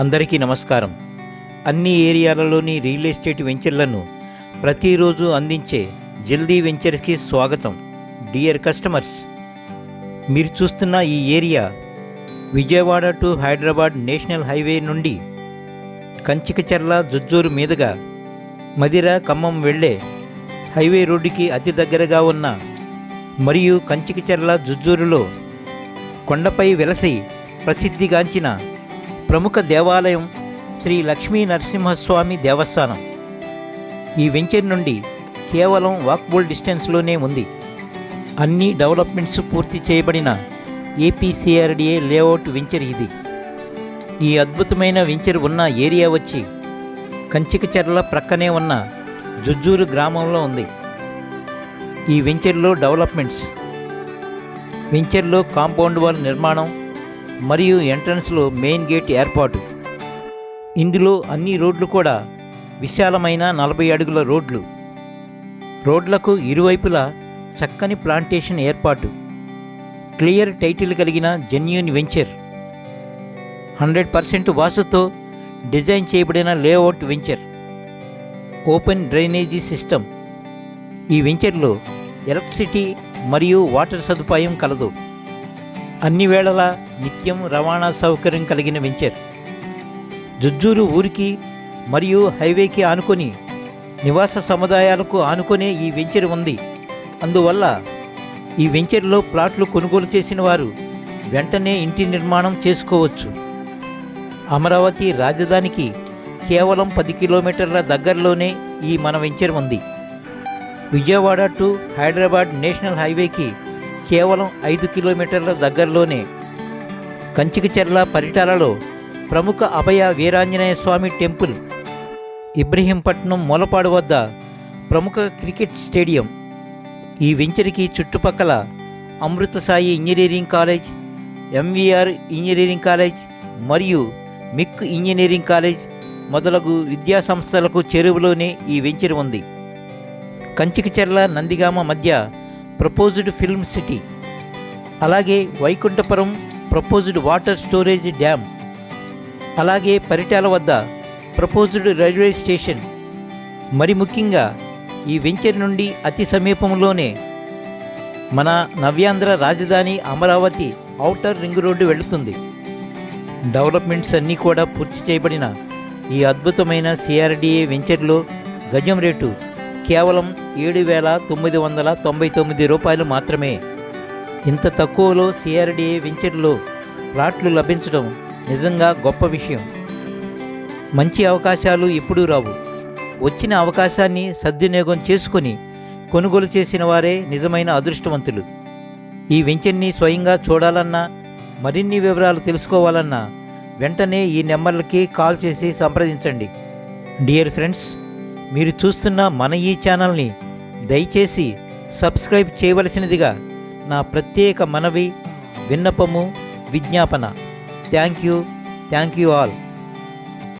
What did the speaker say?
అందరికీ నమస్కారం. అన్ని ఏరియాలలోని రియల్ ఎస్టేట్ వెంచర్లను ప్రతిరోజు అందించే జల్దీ వెంచర్స్కి స్వాగతం. డియర్ కస్టమర్స్ మీరు చూస్తున్న ఈ area Vijayawada to Hyderabad national highway నుండి కంచికచెర్ల జుజ్జూరు మీదుగా మదిర ఖమ్మం వెళ్ళే హైవే రోడ్డుకి అతి దగ్గరగా ఉన్న మరియు కంచికచెర్ల జుజ్జూరులో కొండపై వెలసి ప్రసిద్ధిగాంచిన ప్రముఖ దేవాలయం శ్రీ లక్ష్మీ నరసింహస్వామి దేవస్థానం. ఈ వెంచర్ నుండి కేవలం వాక్బుల్ డిస్టెన్స్లోనే ఉంది. అన్ని డెవలప్మెంట్స్ పూర్తి చేయబడిన ఏపీసీఆర్డీఏ లేఅవుట్ వెంచర్ ఇది. ఈ అద్భుతమైన వెంచర్ ఉన్న ఏరియా వచ్చి కంచికచెర్ల ప్రక్కనే ఉన్న జుజ్జూరు గ్రామంలో ఉంది. ఈ వెంచర్లో డెవలప్మెంట్స్. వెంచర్లో కాంపౌండ్ వాల్ నిర్మాణం మరియు ఎంట్రన్స్లో మెయిన్ గేట్ ఏర్పాటు. ఇందులో అన్ని రోడ్లు కూడా విశాలమైన నలభై అడుగుల రోడ్లు. రోడ్లకు ఇరువైపులా చక్కని ప్లాంటేషన్ ఏర్పాటు. క్లియర్ టైటిల్ కలిగిన జెన్యున్ వెంచర్. హండ్రెడ్ పర్సెంట్ వాసుతో డిజైన్ చేయబడిన layout venture. Open drainage system. ఈ వెంచర్లో ఎలక్ట్రిసిటీ మరియు వాటర్ సదుపాయం కలదు. అన్ని వేళలా నిత్యం రవాణా సౌకర్యం కలిగిన వెంచర్. జుజ్జూరు ఊరికి మరియు హైవేకి ఆనుకొని నివాస సముదాయాలకు ఆనుకునే ఈ వెంచర్ ఉంది. అందువల్ల ఈ వెంచర్లో ప్లాట్లు కొనుగోలు చేసిన వారు వెంటనే ఇంటి నిర్మాణం చేసుకోవచ్చు. అమరావతి రాజధానికి కేవలం పది కిలోమీటర్ల దగ్గరలోనే ఈ మన వెంచర్ ఉంది. విజయవాడ టు హైదరాబాద్ నేషనల్ హైవేకి కేవలం ఐదు కిలోమీటర్ల దగ్గరలోనే కంచికచెర్ల పరిటాలలో ప్రముఖ అభయ వీరాంజనేయ స్వామి టెంపుల్ ఇబ్రహీంపట్నం మూలపాడు వద్ద ప్రముఖ క్రికెట్ స్టేడియం. ఈ వెంచర్కి చుట్టుపక్కల Amrita Sai engineering college MVR engineering college మరియు మిక్ ఇంజనీరింగ్ కాలేజ్ మొదలగు విద్యా సంస్థలకు చెరువులోనే ఈ వెంచర్ ఉంది. కంచికచెర్ల నందిగామ మధ్య ప్రపోజ్డ్ ఫిల్మ్ సిటీ. అలాగే Vaikuntapuram proposed water storage dam. అలాగే పరిటాల వద్ద ప్రపోజ్డ్ రైల్వే స్టేషన్. మరి ముఖ్యంగా ఈ వెంచర్ నుండి అతి సమీపంలోనే మన నవ్యాంధ్ర రాజధాని అమరావతి ఔటర్ రింగ్ రోడ్డు వెళుతుంది. డెవలప్మెంట్స్ అన్నీ కూడా పూర్తి చేయబడిన ఈ అద్భుతమైన సిఆర్డిఏ వెంచర్లో గజం రేటు కేవలం ఏడు వేల తొమ్మిది వందల తొంభై తొమ్మిది రూపాయలు మాత్రమే. ఇంత తక్కువలో సిఆర్డిఏ వెంచర్లో ప్లాట్లు లభించడం నిజంగా గొప్ప విషయం. మంచి అవకాశాలు ఎప్పుడూ రావు. వచ్చిన అవకాశాన్ని సద్వినియోగం చేసుకొని కొనుగోలు చేసిన వారే నిజమైన అదృష్టవంతులు. ఈ వెంచర్ని స్వయంగా చూడాలన్నా మరిన్ని వివరాలు తెలుసుకోవాలన్నా వెంటనే ఈ నెంబర్లకి కాల్ చేసి సంప్రదించండి. డియర్ ఫ్రెండ్స్ మీరు చూస్తున్న మన ఈ ఛానల్ని దయచేసి సబ్స్క్రైబ్ చేయవలసినదిగా నా ప్రత్యేక మనవి విన్నపము విజ్ఞాపన. Thank you. Thank you all.